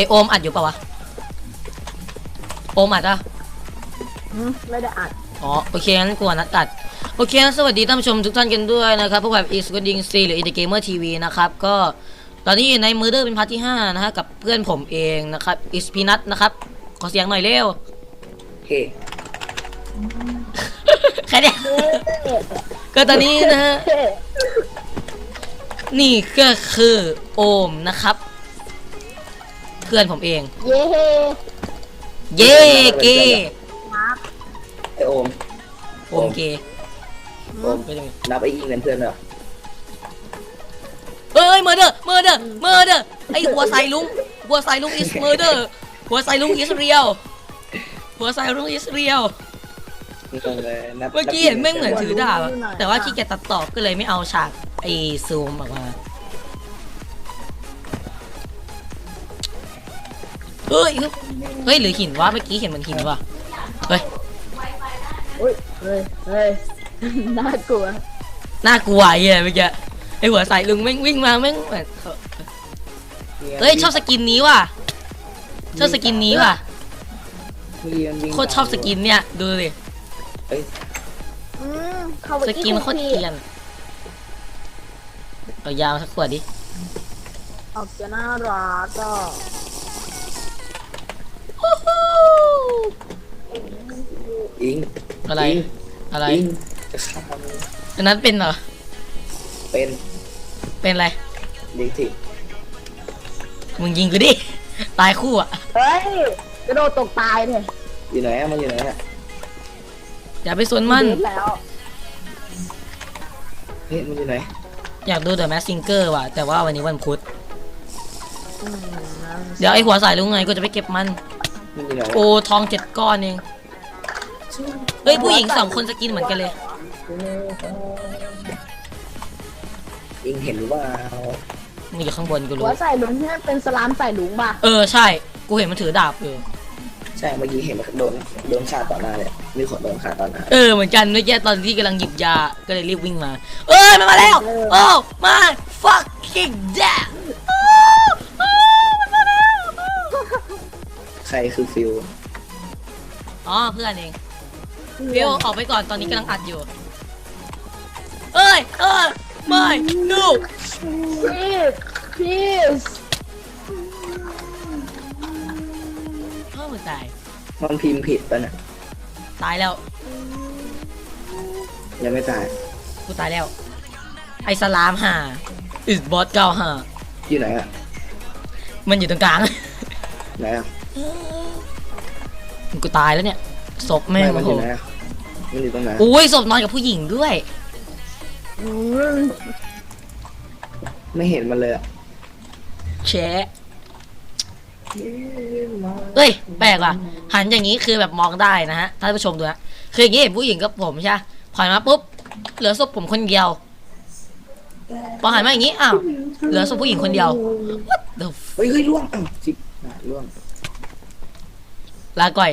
กดละเอยโอมอัดอยู่ปะวะ โอมอัดอะอืมไม่ได้อัด อ๋อโอเคงั้นกวนนัดตัด โอเคนะสวัสดีท่านผู้ชมทุกท่านกันด้วยนะครับพวกแบบอีสกดิงซีหรืออินเตอร์เกมเมอร์ทีวีนะครับ ก็ตอนนี้อยู่ในมือเดอร์เป็นพาร์ทที่ 5 นะฮะ กับเพื่อนผมเองนะครับอิสพีนัทนะครับ ขอเสียงหน่อยเร็วเฮ้แค่เนี้ยก็ตอนนี้นะฮะเฮ้นี่ก็คือโอมนะครับเพื่อนผมเอง เย้เฮ้เย้เกมาร์คไอโอมโอมเกโอมนับไออิงเป็นเพื่อนเหรอเอ้ยเมอร์เดอร์เมอร์เดอร์เมอร์เดอร์ไอหัวใส่ลุงหัวใส่ลุงอิสเมอร์เดอร์หัวใส่ลุงอิสเรียวหัวใส่ลุงอิสเรียวไม่ต้องเลยนับเมื่อกี้เห็นแม่งเหมือนถือดาบอะแต่ว่าขี้เกียจตัดต่อก็เลยไม่เอาฉากไอซูมออกมา เฮ้ยเฮ้ยหรือหินวะเมื่อกี้เห็นเหมันหินวะเฮ้ยอุ้ยเฮ้ยเฮ้ยน่ากลัวน่ากลัวไอ้เหี้ยเมื่อกี้ไอหัวใส่ลุงแม่งวิ่งมาแม่งแบบเฮ้ยชอบสกินนี้ว่ะชอบสกินนี้ว่ะโคตรชอบสกินเนี่ยดูดิอืมเข้าไปสกินโคตรเกรียนเอายาวสักขวดดิออกจะน่ารักก็ อิงอะไร งอะไรอิงจะฆ่ามึงอันนั้นเป็นเหรอ เป็นเป็นอะไรดีทีมึงยิงกูดิ ตายคู่อะ เฮ้ยกระโดดตกตายเลยอยู่ไหนอะมันอยู่ไหนอะอย่าไปสวนมันเด็ดแล้ว เฮ้ยมันอยู่ไหนอยากดูเดอะแมสซิงเกอร์ว่ะ แต่ว่าวันนี้วันพุธอืมนั่นเดี๋ยวไอ้หัวสายลุงไงกูจะไปเก็บมัน มันอยู่ไหนโอ้ทองเจ็ดก้อนเองเฮ้ยผู้หญิงสองคนสกินเหมือนกันเลยอิงเห็นหรือเปล่ามันอยู่ข้างบนกูหัรู้วใส่ลุงที่มันเป็นสลามใส่ลุงป่ะ เออใช่ กูเห็นมันถือดาบอยู่ ใช่เมื่อกี้เห็นมันโดนโดนฆ่าต่อหน้าเลยมีคนโดนฆ่าต่อหน้าเออเหมือนกันเมื่อกี้ตอนที่กำลังหยิบยา ก็เลยรีบวิ่งมา เอ้ยมันมาแล้ว โอ้มา fucking death ใครคือฟิลอ๋อเพื่อนเองฟิวออกไปก่อนตอนนี้กำลังอัดอยู่ เอ้ยเอ้ยไม่ no พีสพีสเอ้าตายมันพิมพ์ผิดป่ะน่ะตายแล้วยังไม่ตายกูตายแล้ว ไอ้สลามห่าอิสบอสเก้าห่าอยู่ไหนอะมันอยู่ตรงกลาง ไหนอะ กูตายแล้วเนี่ยศพแม่งมัโอ้นอโหยู่ไหนอะมันอยู่ตรงไหนอุ้ยศพนอนกับผู้หญิงด้วยอืมไม่เห็นมันเลยอะแชะเอ้ย แปลกว่ะ หันอย่างนี้คือแบบมองได้นะฮะ ท่านผู้ชมดูนะ คืออย่างนี้เห็นผู้หญิงกับผมใช่ไหมพอหันมาปุ๊บ เหลือศพผมคนเดียว พอหันมาอย่างนี้ อ้าว เหลือศพผู้หญิงคนเดียว What the f- เฮ้ยเฮ้ยล่วงอ้าวจิกหาล่วง ลาก่อย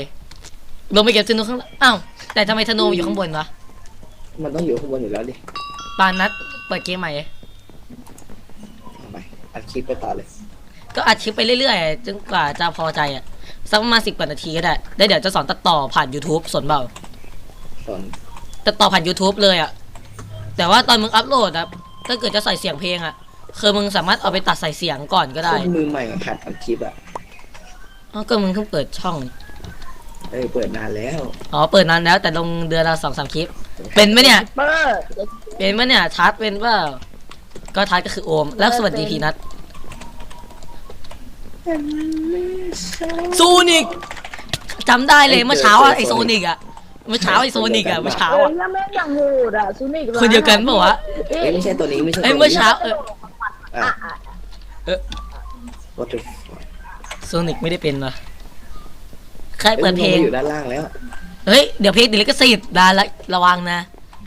ลงไปเก็บธนูข้างล่างอ้าว แต่ทำไมธนูอยู่ข้างบนวะ มันต้องอยู่ข้างบนอยู่แล้วดิปานนัดเปิดเกมใหม่ เอาไปอัดคลิปไปต่อเลยก็อัดคลิปไปเรื่อยๆ จนกว่าจะพอใจอะ สักประมาณสิบกว่านาทีก็ได้ แล้วเดี๋ยวจะสอนตัดต่อผ่าน YouTube สนเปล่า สอนตัดต่อผ่าน YouTube เลยอะแต่ว่าตอนมึงอัพโหลดอะถ้าเกิดจะใส่เสียงเพลงอะคือมึงสามารถเอาไปตัดใส่เสียงก่อนก็ได้ คนมือใหม่หัดอัดคลิปอะอ๋อก็มึงเพิ่งเปิดช่อง เอ้ยเปิดนานแล้วอ๋อเปิดนานแล้วแต่ลงเดือนละสองสามคลิป เป็นไหมเนี่ย เปิดเป็นไหมเนี่ยทัดเป็นเปล่าก็ทัดก็คือโอม แล้วสวัสดีพีนัทซูนิกจำได้เลยเมื่อเช้าอะไอโซนิกอะเมื่อเช้าไอโซนิกอะเมื่อเช้าเอ้ยอะแล้วแม่งอย่างโหดอะซูนิกคนเดียวกันเปล่าวะเอ้เอ้ยยไม่ใช่ตัวนี้ไม่ใช่เอ้ยตัวเมื่อนี้เช้าเอออะอะเออ What the โซนิกไม่ได้เป็นวะใคร fuck เปิดเพลงอ้ยมันอยู่ด้านล่างแล้ว เฮ้ย เดี๋ยวเพลงติดลิขสิทธิ์นะระระวังนะ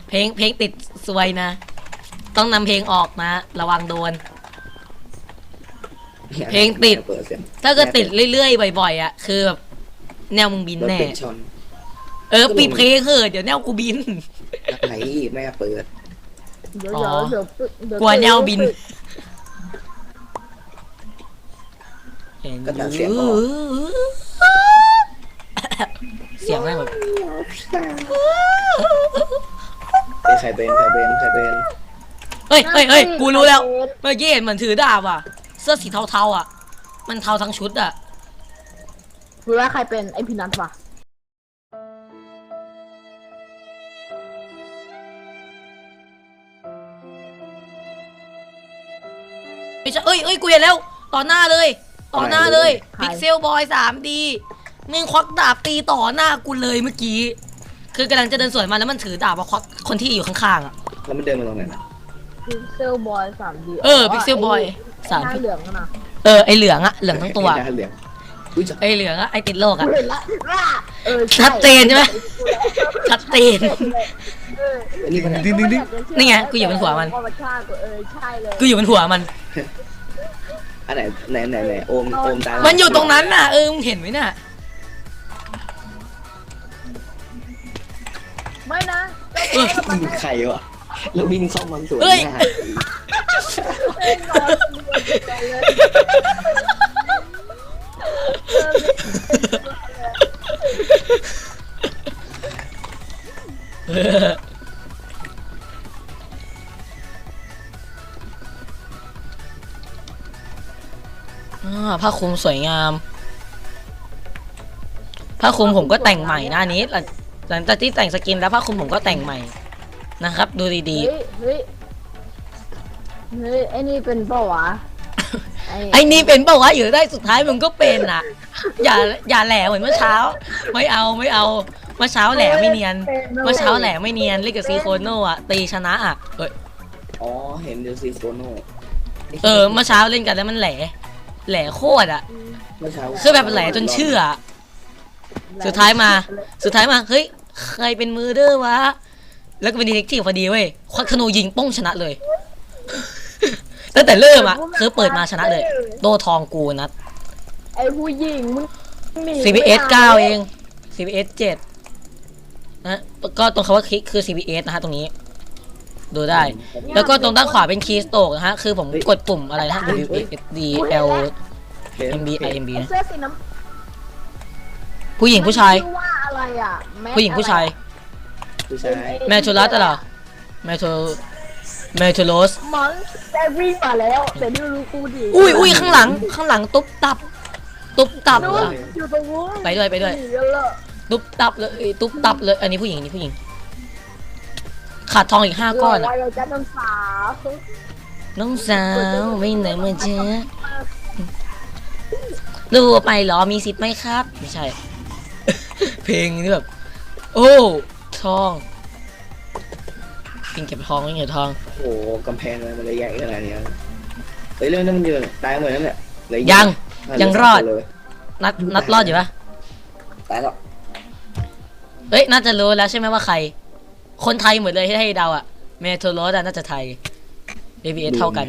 เพลงเพลงติดซวยนะ ต้องนำเพลงออกนะ ระวังโดน เพลงติดเปิดเสียงถ้าเกิดติดเรื่อยๆบ่อยๆอะคือแบบแนวมึงบินรถแน่ติดชนเออปิดเพลงเถอะเดี๋ยวแนวกูบินอะไรแม่เปิดเดี๋ยวอ๋อเดี๋ยวเดี๋ยวเดี๋ยวกลัวแนวบินเห็นก็ตัดเสียงออก เสียงแม่งแบบเอ้ยใครเป็นใครเป็นใครเป็นเฮ้ยเฮ้ยเฮ้ยกูรู้แล้ว เมื่อกี้เห็นเหมือนถือดาบอะ เสื้อสีเทาๆอะ มันเทาทั้งชุดอะรู้ว่าใครเป็นไอพีนัทปะไม่ใช่เอ้ยเอ้ยกูเห็นแล้ว ต่อหน้าเลย ต่อหน้าเลย พิกเซลบอย 3D มึงควักดาบตีต่อหน้ากูเลยเมื่อกี้ คือกำลังจะเดินสวนมาแล้วมันถือดาบมาควักคนที่อยู่ข้างๆอะ แล้วมันเดินมาตรงไหนนะพิกเซลบอยสามดีเออ Pixel Boy สามหน้าเหลืองนั่นนะเออไอเหลืองอะเหลืองทั้งตัว ไอ้ด้านเหลืองอุ้ยจะไอเหลืองอะไอติดโลกอะ เห็นละว่าเออใชัดเจนใช่ไหม ชัดเจน เอออันนี้มันไหนดึงดึงดึงนี่ไงกูอยู่บนหัวมันว่ามันฆ่ากูเออใช่เลยกูอยู่บนหัวมัน อันไหนไหนไหนไหนโอมโอมตายมันอยู่ตรงนั้นน่ะเออมึงเห็นไหมน่ะ มึงใครวะแล้ววิ่งเข้ามาสวนเฮ้ยหน้าเต้นนอนกันเลยเอออ่าผ้าคลุมสวยงาม ผ้าคลุมผมก็แต่งใหม่นะอันนี้หลัง หลังจากที่แต่งสกินแล้วผ้าคลุมผมก็แต่งใหม่นะครับ ดูดีเฮ้ยเฮ้ยเฮ้ยไอ้นี่เป็นเปล่าวะๆไอ้นี่เป็นเปล่าวะอยู่ได้สุดท้ายมึงก็เป็นอะ อย่าอย่าแหลเหมือนเมื่อเช้า ไม่เอาไม่เอาเมื่อเช้าแหลไม่เนียนเมื่อเช้าแหลไม่เนียนเล่นกับซีโคโน่อะตีชนะอะเอยอ๋อ เห็นเดลซีโคโน่เออเมื่อเช้าเล่นกันแล้วมันแหลแหลโคตรอะเมื่อเช้าคือแบบแหลจนเชื่ออะสุดท้ายมา สุดท้ายมาเฮ้ย ใครเป็นมือเด้อวะ แล้วก็เป็นดีเทคทีฟพอดีเว้ย ควักธนูยิงป้องชนะเลย ตั้งแต่เริ่มอะคือเปิดมาชนะเลย โดทองกูนัด ไอ้ผู้หญิงมึงหนี CBS ไม่9เอง CBS 7นะก็ตรงคำว่าคลิกคือ CBS นะฮะตรงนี้ ดูได้ แล้วก็ตรงด้านขวาเป็นคีย์สโตกนะฮะ คือผมกดปุ่มอะไรนะ W A S D L เห็น M B I M B ไอ้นะเสื้อสีน้ำผู้หญิงผู้ชาย ชื่อว่า อะไรอะแม็กผู้หญิงผู้ชาย ผู้ชายแมทโทรัสเหรอแมทโทแมทโทโรสมังได้วิ่งมาแล้วแต่นี่รู้กูดิอุ้ยอุ้ยข้างหลังข้างหลังตุ๊บตับ ตุ๊บตับนู้เหรนออยู่ตรงนู้นไปด้วยไปด้วย หนีกันเลยตุ๊บตับเลยเอ้ยตุ๊บตับเลยอันนี้ผู้หญิงอันนี้ผู้หญิง ขาดทองอีกห้าก้อนเราอะ เราจะน้ำสาวน้องสาวไม่ไหนเมื่อเช้าดูไปเหรอมีสิทธิ์ไหมครับ ไม่ใช่ เพลงนี่แบบ โอ้ทองกินเก็บทองกินเก็บทอง โอ้โหกำแพงอะไรมันเลยใหญ่ขนาดนี้เฮ้ยเรื่องนั้นมันเยอะตายเหมือนนั่นแหละเหลืออีกยังอะยังเหลืรอดสงคนเลยนัดนัดรอดอยู่ปะตายแล้วเอ้ยน่าจะรู้แล้วใช่ไหมว่าใคร คนไทยหมดเลยให้ให้เดาอะเมโทรโรสอะน่าจะไทย ABS เท่ากัน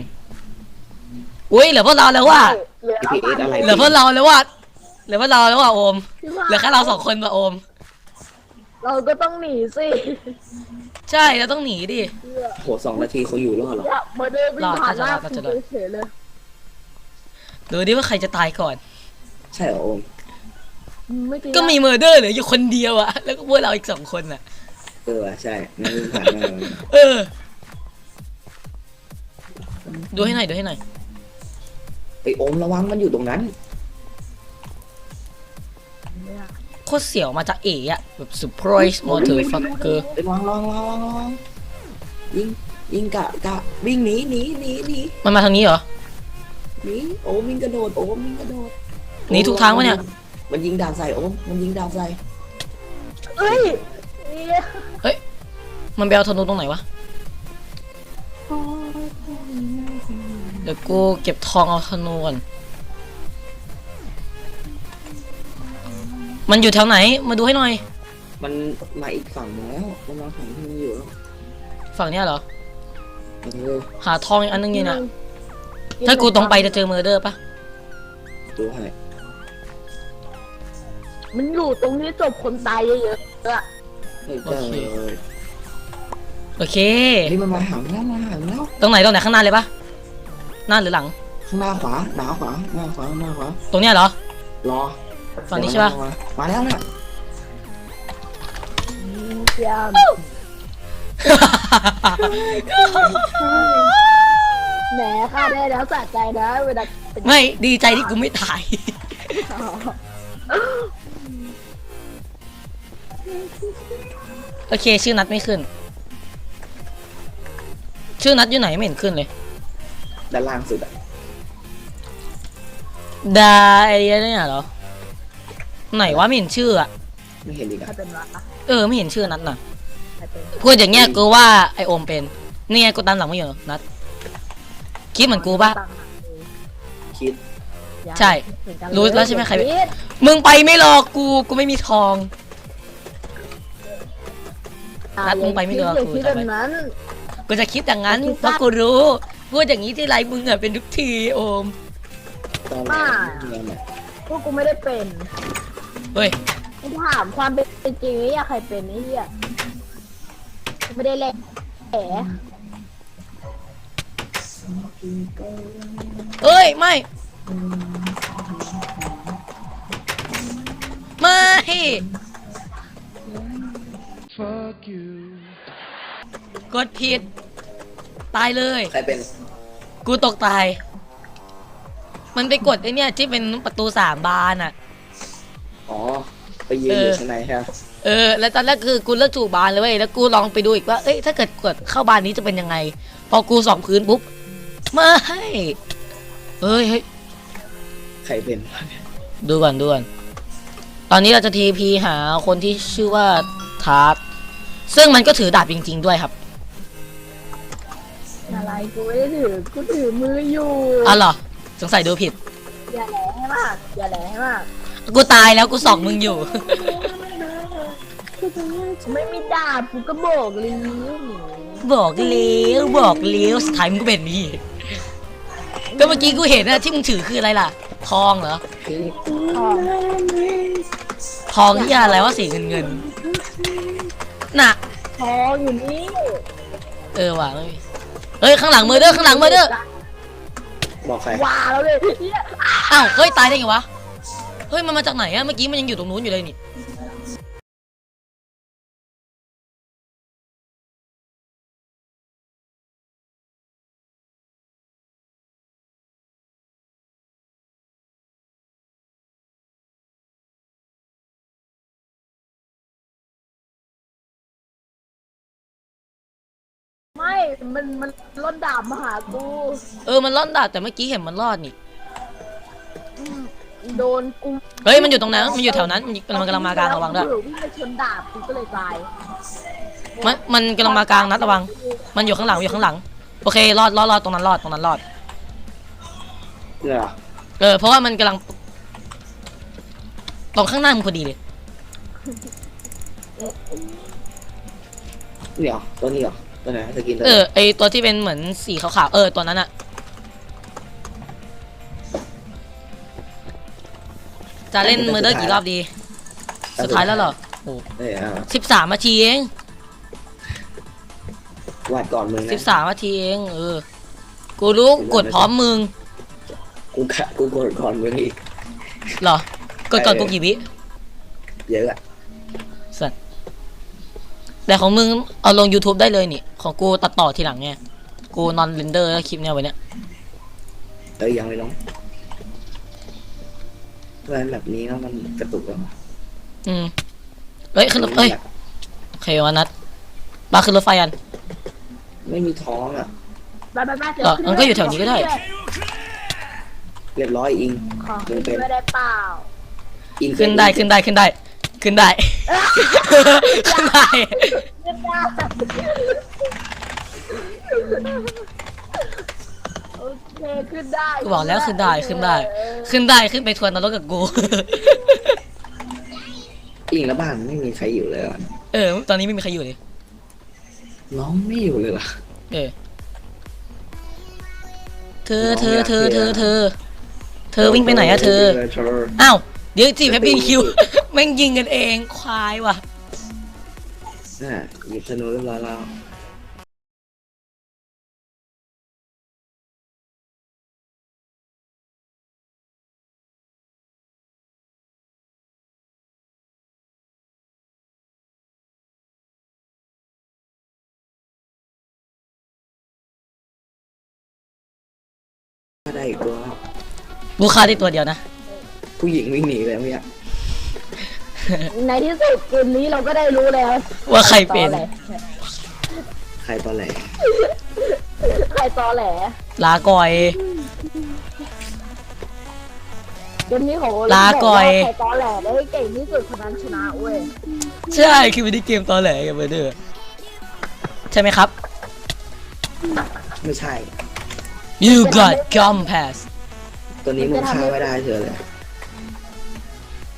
อุ้ยเหลือพวกเราแล้วว่า เหลือพีเอสอะไรเหลือพวกเราแล้วว่าเหลือพวกเราแล้วว่าโอมที่ว่าเหลือแค่เราสองคนมาโอม เราก็ต้องหนีสิใช่เราต้องหนีดิ โหสองนาทีเขาอยู่รอดเหรออย่ามาเดินวิ่งผ่านหน้ารอดกูจะรอด เฉยๆเลยดูดิว่าใครจะตายก่อน ใช่เหรอโอมไม่จริงก็มีเมอร์เดอร์เหลืออยู่คนเดียวอะแล้วก็พวกเราอีกสองคนอะเออใช่นั่งผ่านมาเออ ดูให้หน่อยดูให้หน่อยไอโอมระวังมันอยู่ตรงนั้น คตรเสียวมาจากเอ๋อะแบบ surprise motherfucker ไประวังระวังระวังระวังยิงยิงกะกะวิ่งหนีหนีหนีหนีมันมาทางนี้เหรอหนีโอมวิ่งกระโดดโอมวิ่งกระโดดหนีทุกทางวะเนี่ย มันยิงดาบใส่โอมมันยิงดาบใส่เอ้ยเนี่ยมันไปเอาธนูตรงไหนวะเดี๋ยวกูเก็บทองเอาธนูก่อน มันอยู่แถวไหน มาดูให้หน่อย มันมาอีกฝั่งหนึ่งแล้วมันมาฝั่งที่มันอยู่แล้วฝั่งเนี้ยเหรอ เออหาทองอีกอันนึงอยู่น่ะถ้ากูตรงไปจะเจอเมอร์เดอร์ปะดูให้มันอยู่ตรงนี้จบคนตายเยอะๆอะเฮ้ยเจอเลยโอเคนี่มันมาหางแล้วมาหางแล้วตรงไหนตรงไหนข้างหน้าเลยปะหน้าหรือหลังขข้างหน้าขวาหนาขวาหน้าขวาหน้าขวาตรงเนี้ยเหรอ รอ ฝั่งนี้ใช่ปะมาแล้วเนี่ยเยี่ยมแหมข้าได้แล้วสะใจนะเวลาเป็นไม่ดีใจที่กูไม่ตายโอเค ชื่อนัดไม่ขึ้น ชื่อนัดอยู่ไหนไม่เห็นขึ้นเลย ด้านล่างสุดอะดาไอเดียเนี่ยเหรอ ไหนวะไม่เห็นชื่ออะไม่เห็นอีกใครอะเป็นวะเออไม่เห็นชื่อนัดน่ะใครเป็นพูดอย่างเงี้ยกูว่าไอโอมเป็นนี่ไงกูตามหลังไม่อยู่นัดคิดเหมือนกูปะ คิดใช่รู้แล้วใช่ไหมใครเป็นคิดมึงไปไม่หรอกกูกูไม่มีทอง นัดมึงไปไม่รู้อะอย่ากูคิดจำแบไว้บนั้น กูจะคิดอย่างนั้นคิดเพราะว่ากูรู้พูดอย่างนี้ที่ไรมึงอะเป็นทุกทีโอมตอนไหนบ้าเนี่ยเนี่ยพวกกูไม่ได้เป็น เฮ้ยกูถามความเป็นจริงไอ้เหี้ยใครเป็นไอ้เหี้ยกูไม่ได้เล่นแหมเอ้ย ไม่ ไม่ Fuck you. กดผิด ตายเลย ใครเป็นกูตกตาย มันไปกดไอเนี่ยที่เป็นประตูสามบานอะ อ๋อ ไปยืนอยู่เออข้างในใช่ไหมเออ แล้วตอนแรกคือกูเลือกถูกบานเลยเว้ย แล้วกูลองไปดูอีกว่า เอ้ย ถ้าเกิดกดเข้าบานนี้จะเป็นยังไง พอกูสองพื้นปุ๊บ ไม่เฮ้ยเฮ้ย ใครเป็นดูก่อนดูก่อนตอนนี้เราจะทีพีหาคนที่ชื่อว่าทาร์ตซึ่งมันก็ถือดาบจริง ๆ ด้วยครับ อะไรกูไม่ได้ถือกูถือมืออยู่อ๋อเหรอ สงสัยดูผิด อย่าแหลให้มาก อย่าแหลให้มาก กูตายแล้วกูส่องมึงอยู่ ไม่มีดาบกูก็บอกลิ้วบอกเลี้ยวบอกเลี้ยวสุดท้ายมึงก็เป็นนี่ก็เมื่อกี้กูเห็นนะที่มึงถือคืออะไรล่ะ ทองเหรอคือทองทองที่อะไรว่าสีเงินเงินๆน่ะ ทองอยู่นี่เออว่ะไม่มีเฮ้ยข้างหลังมือเด้อข้างหลังมือเด้อบอกใครว้าแล้วเลยเหี้ยอ้าวเฮ้ยตายได้ไงวะ เฮ้ยมันมาจากไหนอะเมื่อกี้มันยังอยู่ตรงนู้นอยู่เลยนี่ไม่ มัน มันล่นดาบมาหากู เออ มันรอดดาบแต่เมื่อกี้เห็นมันรอดนี่อืม โดนกูเฮ้ยมันอยู่ตรงนั้นมันอยู่แถวนั้นมันมันกำลังมากลางระวังด้วยกูวิ่งไปชนดาบกูก็เลยตายมันมันกำลังมากลางนัดระวัง มันอยู่ข้างหลังอยู่ข้างหลัง โอเครอดรอดรอดตรงนั้นรอดตรงนั้นรอด เนี่ยเหรอเออเพราะว่ามันกำลังตรงข้างหน้ามึงพอดีเลยเนี่ยเหรอตัวนี้เหรอตัวไหนสกินตัวเอไหนอไอตัวที่เป็นเหมือนสีขาวๆเออตัวนั้นอะ จะเล่นมือเดอร์กี่รอบดี สุดท้ายแล้วเหรอโอ้เออเอาสิบสามนาทีเองวาดก่อนมึงสินะบสามนาทีเอง เออ กูรู้กดพร้อมมึงกูกะกูกดก่อนมึงอีกเหรอ กดก่อนกูกี่วิ เยอะอะสัตว์แต่ของมึงเอาลง YouTube ได้เลยนี่ ของกูตัดต่อทีหลังไง กูนอนเรนเดอร์แล้วคลิปเนี้ยไว้เนี่ย เอ้ยยังไม่ลง เพื่อนแบบนี้แล้วมันกระตุกแล้วอืมเฮ้ยขึ้นรถเอ้ยโอเควานัดมาขึ้นรถไฟกัน ไม่มีท้องอะไปไปไปเดี๋ยวเออมันก็อยู่แถวนี้ก็ได้ เรียบร้อยอิง ขอขึ้นด้วยได้เปล่า อิงขึ้นได้ขึ้นได้ขึ้นได้ ขึ้นได้ ขึ้นได้เรียบ ร้อยโอเคขึ้นได้กูบอกแล้วขึ้นได้ขึ้นได้ขึ้นได้ขึ้นไปทวนนรกกับกูอิงแล้วบ้านไม่มีใครอยู่เลยเหรอเออ ตอนนี้ไม่มีใครอยู่เลย น้องไม่อยู่เลยเหรอ เออ เธอเธอเธอเธอเธอ เธอวิ่งไปไหนอะเธอเธออ้าว เดี๋ยวจีบแฮปปี้คิว แม่งยิงกันเองควายว่ะ น่ะหยิบธนูเรียบร้อยแล้ว ได้อีกตัวกูฆ่าได้ตัวเดียวนะ ผู้หญิงวิ่งหนีเลยเมื่อกี้ในที่สุดเกมนี้เราก็ได้รู้แล้วว่าใครเป็น ตอแหลใครตอนไหนใครตอแหลลาก่อย เกมนี้ของโอลาก่อยบว่าใครตอแหลได้เก่งที่สุดคนนั้นชนะเว้ยใช่คือไม่ได้เกมตอนแหลกับเบอร์เดอร์ใช่ไหมครับ ไม่ใช่ you got compass ตัวนี้มึงฆ่าไม่ได้เฉยเลย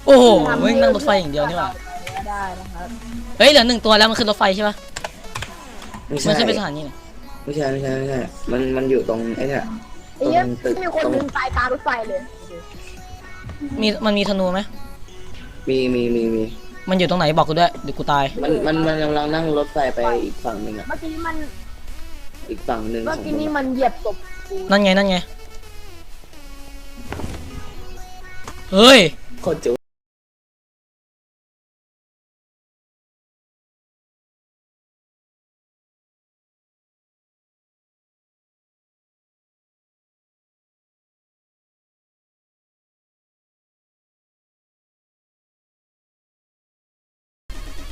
โอ้โหไม่งนั่งรถไฟอย่างเดียวนี่หว่าไม่ได้นะครับเฮ้ยเหลือหนึ่งตัวแล้วมันขึ้นรถไฟใช่ปะไม่มันใช่ขึ้นไปสถานีไหนไม่ใช่ไม่ใช่ไม่ใช่ มันมันอยู่ตรงไอ้เนี่ยไอ้เหี้ยตรงตึกมีคนตรงหนึงตายกลางรถไฟเลยมีมันมีธนูไหมมีมีมีมีมันอยู่ตรงไหนบอกกูด้วยเดี๋ยวกูตาย มันมันมันกำลังนั่งรถไฟไปอีกฝั่งหนึ่งอะเมื่อกี้มันอีกฝั่งหนึ่งขเมื่อองกี้มึนี่งอะมันเหยียบศพกู นั่นไง นั่นไง เฮ้ย โคตรจุ๊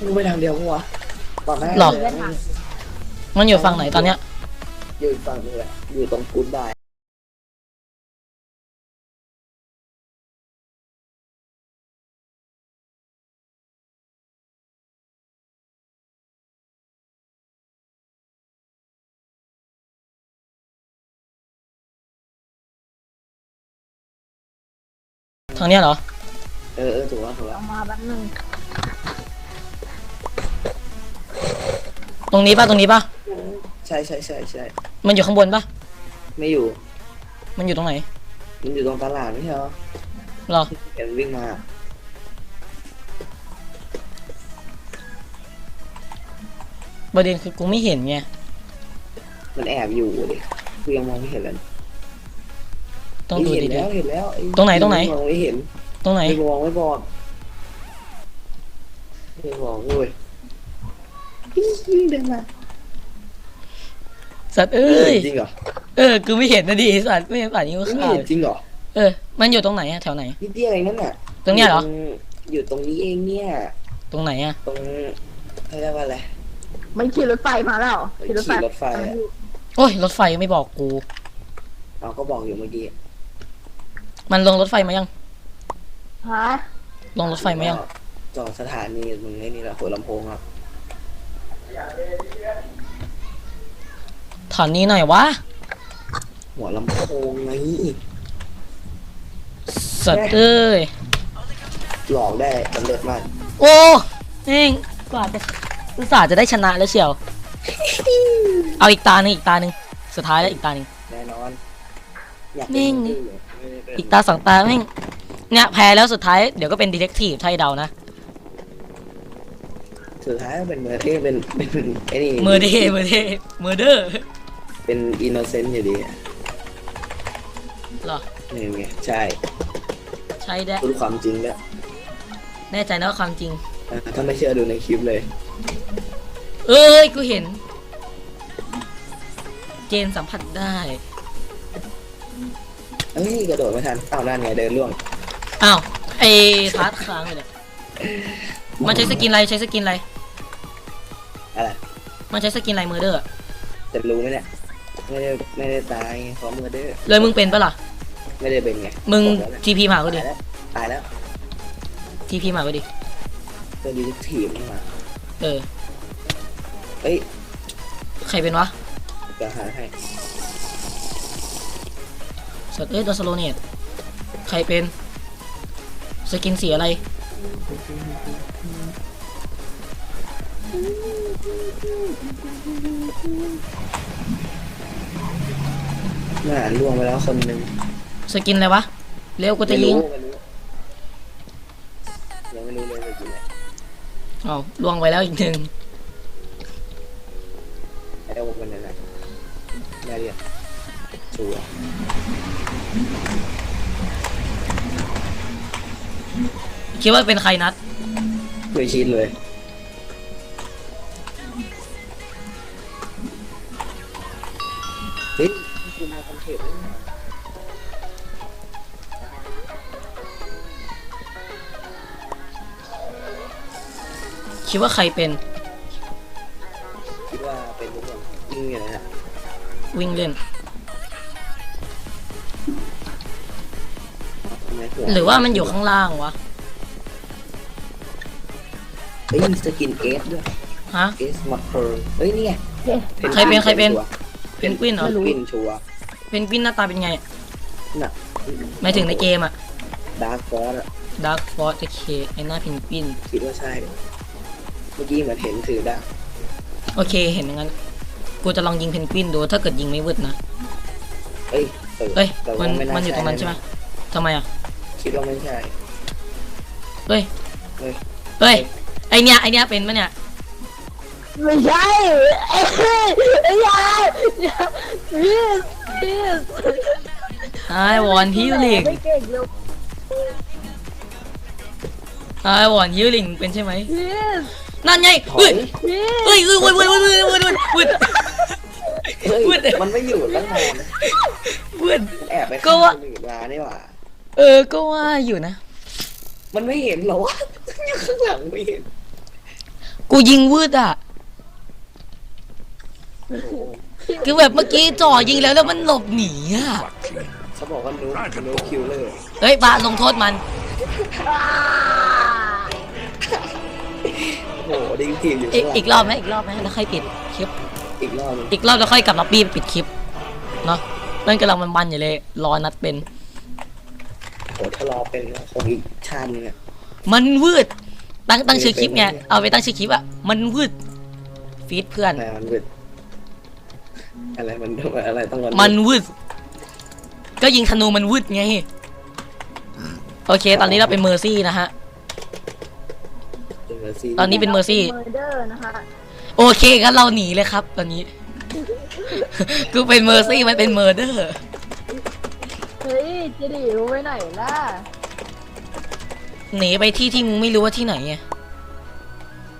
กูไปทางเดียวปะวะตอนแรกหรอเลยมันอยู่ฝั่งไหนตอนเนี้ยอ ยู่อีกฝั่งหนึงแหละอยู่ตรงกูดบายทางเนี้ยเหรอ เออเออถูกแล้วถูกแล้วเอามาแป๊บนึงตรงนี้ป่ะ ตรงนี้ป่ะใช่ใช่ใช่ใช่มันอยู่ข้างบนป่ะไม่อยู่ มันอยู่ตรงไหน มันอยู่ตรงตลาดไม่ใช่เหรอเหรอเห็นวิ่งมาประเด็นคือกูไม่เห็นไง มันแอบอยู่ดิกูยังมองไม่เห็นเลยต้องดูเห็นดีแล้วเห็นแล้วอ้ตรงไหนตรงไหนมองไม่เห็นๆตรงไหนไม่มองไม่บอกไม่บอกเว้ยวิ่งเดินมา สัตว์เอ้ยจริงเหรอเออกูไม่เห็นนะดิไอ้สัตว์ไม่เห็นป่านนี้กูไม่ฆ่าเห็นจริงเหรอเออ มันอยู่ตรงไหนอะแถวไหนนิดเดียวเองนั่นน่ะตรงเนี้ยเหรอ อยู่ตรงนี้เองเนี่ย ตรงไหนอะตรงเขาเรียกว่าอะไรมันขี่รถไฟมาแล้วขี่รถไฟขี่รถไฟอะโอ้ยรถไฟไม่บอกกู เราก็บอกอยู่เมื่อกี้มันลงรถไฟมายัง ฮะลงรถไฟมายัง จอดสถานีมึงไอ้นี่แหละหัวลำโพงครับ ถอนนี้หน่อยวะหัวลำโพงไงสัตว์เอ้ยหลอกได้สำเร็จมากโอ้เองกว่าจะอุตส่าห์จะได้ชนะแล้วเชียว เอาอีกตาหนึ่งอีกตาหนึ่งสุดท้ายแล้วอีกตาหนึ่งแน่นอนอยากนิ่เป็นงมือถือไม่ได้เป็นอีกตาสองตาแม่งเนี่ยแพ้แล้วสุดท้ายเดี๋ยวก็เป็นดีเทคทีฟไทยเดานะสุดท้ายก็เป็นเมอร์เอ้ยเป็นเป็นไอ้นี่เมอร์เดย์เมอร์เดย์เมอร์เดอร์ เป็นอินโนเซนต์อยู่ดีอะหรอ นี่ไงใช่ใช่แด้พูดความจริงแล้วยแน่ใจนะว่าความจริง อะถ้าไม่เชื่อดูในคลิปเลย เอ้ย กูเห็น เจนสัมผัสได้ เอ้ยกระโดดไม่ทันอ้าวนั่นไงเดินล่วงอ้าวไอ้พาร์ทค้างเลยเนี่ยมันใช้สกินอะไรใช้สกินอะไร อะไรมันใช้สกินอะไรเมอร์เดอร์จะรู้ไหมเนี่ย ไม่ได้ไม่ได้ตายเพราะมือเด้อเลยมึงเป็นปะล่ะ ไม่ได้เป็นไงมึง บอกแล้วนะทีพีมาก็ดิ ตายแล้วตายแล้วทีพีมาก็ดิเป็นดีทีมมาเออ เอ้ยใครเป็นวะจะหาให้สัตว์เอ้ยโดนสโลเนตใครเป็น สกินสีอะไร น่าล่วงไปแล้วคนหนึ่งสกินอะไรวะ เร็วกูจะยิงไม่รู้ยังไม่รู้เลยจะกินอะไรเอาล่วงไปแล้วอีกหนึ่งไอ้เจ้ามันนั่นแหละได้เรียกชัวร์คิดว่าเป็นใครนัดไม่คิดเลย คิดว่าใครเป็น คิดว่าเป็นทุกคนยิงอย่างนั้นอะวิ่งเล่น ทำไมหัวหรือว่ามันอยู่ข้างล่างวะ เฮ้ยมีสกินเอสด้วยฮะ เอสมาเคอร์เฮ้ยนี่ไงเฮ้ยใครเป็นใครเป็น เพนกวินเหรอเพนกวินชัวร์เพนกวินหน้าตาเป็นไงน่ะหมายถึงในเกมอะดาร์กฟอสอะดาร์ f ฟอร์เคไอหน้าเพนกวินคิดว่าใช่ เมื่อกี้เหมือนเห็นถือดาบโอเคเห็นอย่างนั้น กูจะลองยิงเพนกวินดูถ้าเกิดยิงไม่วืดนะเอ้ยเออเอ้ยแต่มัว่านไม่ามันอยู่ตรงนั้นใช่ไหมทำไมอะคิดว่าไม่ใช่เฮ้ยเฮ้ยเฮ้ยไอเนี้ยไอเนี้ยเป็นปะเนี่ยไม่ใช่เอ้ยไอ้ยาอย่าพีสพีส I want healing ไม่เก่งเลย I want healing เป็นใช่ไหมพีส นั่นไงถอเฮ้ยยพีสเฮ้ยเฮ้ยเฮ้ยเฮ้ยเฮ้ยเฮ้ยเฮ้ยเฮ้ยเฮ้ยเฮ้ยมืดมันไม่อยู่ตั้งนานเฮ้ยมันแอบไปก็ข้างว่าคนอื่นมานี่หว่าเออก็ว่าอยู่นะมันไม่เห็นเหรอวะอยู่ข้างหลังไม่เห็นกูยิงวืดอะโอ้โหคือแบบเมื่อกี้จ่อยิงแล้วแล้วมันหลบหนีอะเขาบอกว่านูนูคิวเลอร์เฮ้ยบาลงโทษมันอ่าโอ้โหดิ้งทีมอยู่อีกข้างหลังอีกรอบไหมอีกรอบไหมแล้วค่อยปิดคลิป อีกรอบหนึงอีกรอบแล้วค่อยกลับล็อบบี้ไปปิดคลิปเนาะมันกำลังมันบันๆอยู่เลยรอนัดเป็น โหถ้ารอเป็นคงอีกชาตินึงอะมันวืดตั้งตั้งชื่อคลิปไงเอาไปตั้งชื่อคลิปอะมันวืดฟีดเพื่อน อะไรมันเวทอะไรมันอะไรต้องมันวืดก็ยิงธนูมันวืดไง โอเค ตอนนี้เราเป็นเมอร์ซี่นะฮะ ตอนนี้เป็นเมอร์ซี่ เมอร์เดอร์นะคะโอเคงั้นเราหนีเลยครับ ตอนนี้ กูเป็นเมอร์ซี่มันเป็นเมอร์เดอร์ เฮ้ยจะดีรู้ไว้ไหนล่ะหนีไปที่ที่มึงไม่รู้ว่าที่ไหนไง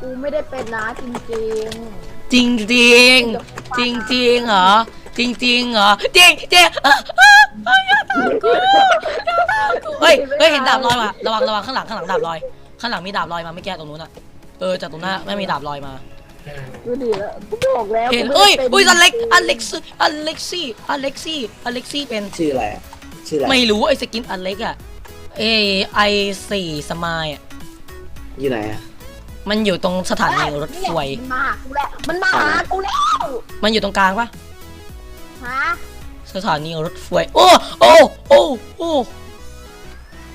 กูไม่ได้เป็นนะจริงจริงจริงจริงจริงๆเหรอจริงจริงๆเหรอจริงจริงอะอะอะอย่าทำกูอย่าทำกูเฮ้ยเฮ้ยเห็นดาบลอยว่ะระวังระวังข้างหลังข้างหลังดาบลอย ข้างหลังมีดาบลอยมาไม่แก้ตรงนู้นอะเออจากตรงหน้าไม่มีดาบลอยมาๆดูดีแล้วกูบอกแล้วเห็นกูไม่เอ้ยได้ป็นอุ้ยอเล็กอเล็กซ์อเล็กซี่อเล็กซี่อเล็กซี่เป็นชื่ออะไรอะชื่ออะไรไม่รู้ไอ้สกินอเล็กอะเอไอสี่สมายอะอยู่ไหนอะมันอยู่ตรงสถานีรถไฟมันมาหากูแล้วมันมาหากูแล้วมันอยู่ตรงกลางปะฮะสถานีรถไฟโอ้โอ้โอ้โอ้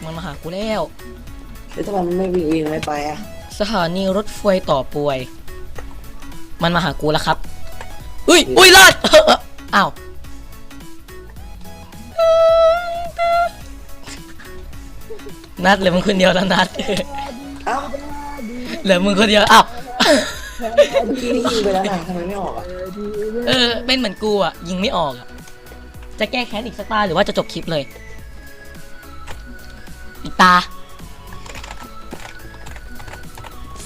มันมาหากูแล้ว แล้วทำไมมันไม่วิ่งวิ่งไม่ไปอะสถานีรถไฟต่อป่วย มันมาหากูแล้วครับอุ้ยอุ้ยลาดอ้าวนัดเหลือมึงคนเดียวแล้วนัดเอ้าเหลือมึงคนเดียวอ้าวเมื่อกี้นี่ยิงไปแล้วนะทำไมไม่ออกอะเออเป็นเหมือนกูอะยิงไม่ออกอะจะแก้แค้นอีกสักตาหรือว่าจะจบคลิปเลยอีกตา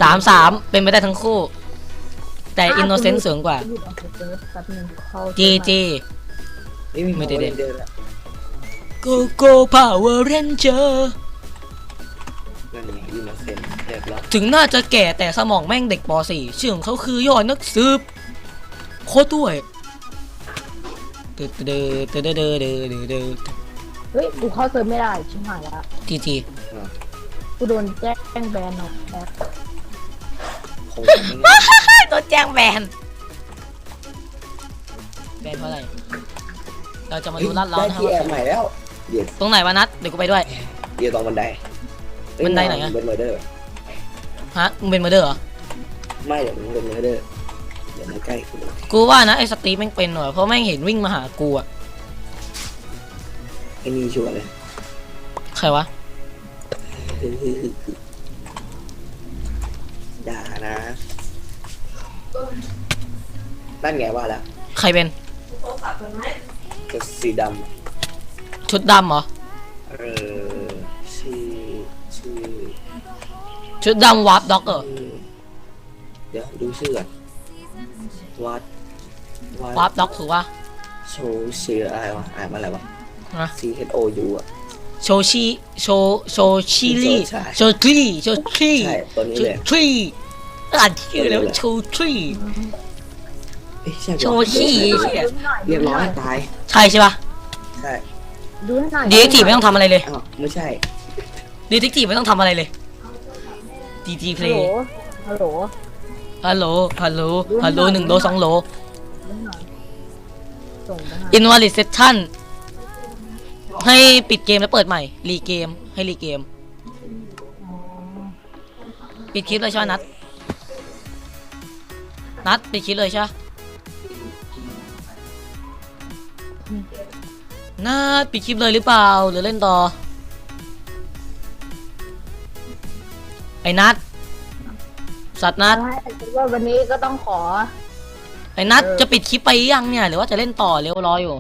สามสามเป็นไปได้ทั้งคู่ แต่อินโนเซนต์สูงกว่าแป๊บนึงเข้าจีจีนี่มีไม่ได้เด็ดเดินละโกโก้พาวเวอร์เรนเจอร์นั่นไงอินโนเซนต์เรียบร้อยถึงน่าจะแก่แต่สมองแม่งเด็กป .4 ชื่อของเขาคือยอดนักสืบโคตรด้วยเดือดเดือดเดือดเดือดเดือดเดือดเดือดเฮ้ยกูเข้าเซิร์ฟไม่ได้ชิบหายละจีจีกูโดนแจ้งแบนออกแอป คงจะไม่ง่ายโดนแจ้งแบนแบนเพราะอะไร เราจะมาดูลาดเราได้นะครับที่แอบใหม่แล้ว เดี๋ยวตรงไหนวะนัดเดี๋ยวกูไปด้วย เดี๋ยวตรงบันไดเอ้ยบันไดไหนอะ เป็นเมอร์เดอร์ฮะมึงเป็นมาเดอร์เหรอ ไม่เดี๋ยวมึงเป็นเมอร์เดอร์เดี๋ยวมันใกล้กูกูว่านะไอ้สตีฟแม่งเป็นหน่อยเพราะแม่งเห็นวิ่งมาหากูอะไอ้นี่ชัวร์เลยใครวะด่า นะ นั่นไงว่าแล้วใครเป็นก็สีดชุดดำเหรอำเออชื่อชื่อชุดดำวาร์ปด็อกเออเดี๋ยวดูชื่อก่อนวัดวาร์ปด็อกถูกปะโชว์ชื่ออะไรวะอ่านมาอะไรวะนะ C H O U อะ โชชิโชโชชิลีใช่โชทรีโชทรีใช่ตัวนี้โชเลยทรี อ่านชื่อแล้วชูทรีเอ้ยใช่โชปะว์ขี้ไอ้เหี้ยเรียบร้อยตายใช่ใช่ปะใช่ดูให้หน่อยดีเทคทีฟไม่ต้องทำอะไรเลยอ้าวไม่ใช่ดีเทคทีฟไม่ต้องทำอะไรเลยดีจีเพลฮัลโหลย์ฮัลโหลฮัลโหลฮัลโหลฮัลโหลหนึ่งโลสองโลส่งไปให้ invalid session ให้ปิดเกมแล้วเปิดใหม่ รีเกมให้รีเกม ปิดคลิปเลยใช่ไหมนัด นัดปิดคลิปเลยใช่ปะนัดปิดคลิปเลยหรือเปล่า หรือเล่นต่อ ไอ้นัด สัตว์นัดให้ว่าวันนี้ก็ต้องขอ ไอ้นัดเออจะปิดคลิปไปยังเนี่ย หรือว่าจะเล่นต่อเร็วรออยู่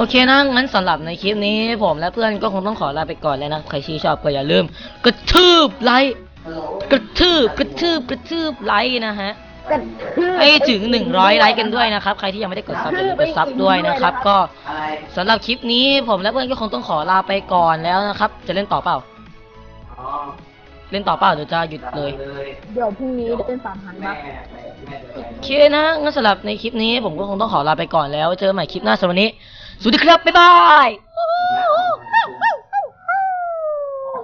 โอเคนะ งั้นสำหรับในคลิปนี้ ผมและเพื่อนก็คงต้องขอลาไปก่อนแล้วนะ ใครที่ชอบก็อย่าลืม กระทืบไลค์ กระทืบ กระทืบ กระทืบไลค์นะฮะ กระทืบ ให้ถึง 100 ไลค์กันด้วยนะครับ ใครที่ยังไม่ได้กดซับอย่าลืมกดซับด้วยนะครับ ก็สำหรับคลิปนี้ผมและเพื่อนก็คงต้องขอลาไปก่อนแล้วนะครับ จะเล่นต่อเปล่า เล่นต่อเปล่าเดี๋ยวจะหยุดเลย เดี๋ยวพรุ่งนี้เล่นสามพันบักโอเคนะ งั้นสำหรับในคลิปนี้ผมก็คงต้องขอลาไปก่อนแล้ว เจอกันใหม่คลิปหน้าสำหรับวันนี้ สวัสดีครับ บ๊ายบาย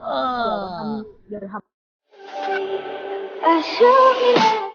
เออเดี๋ยวทำ I show you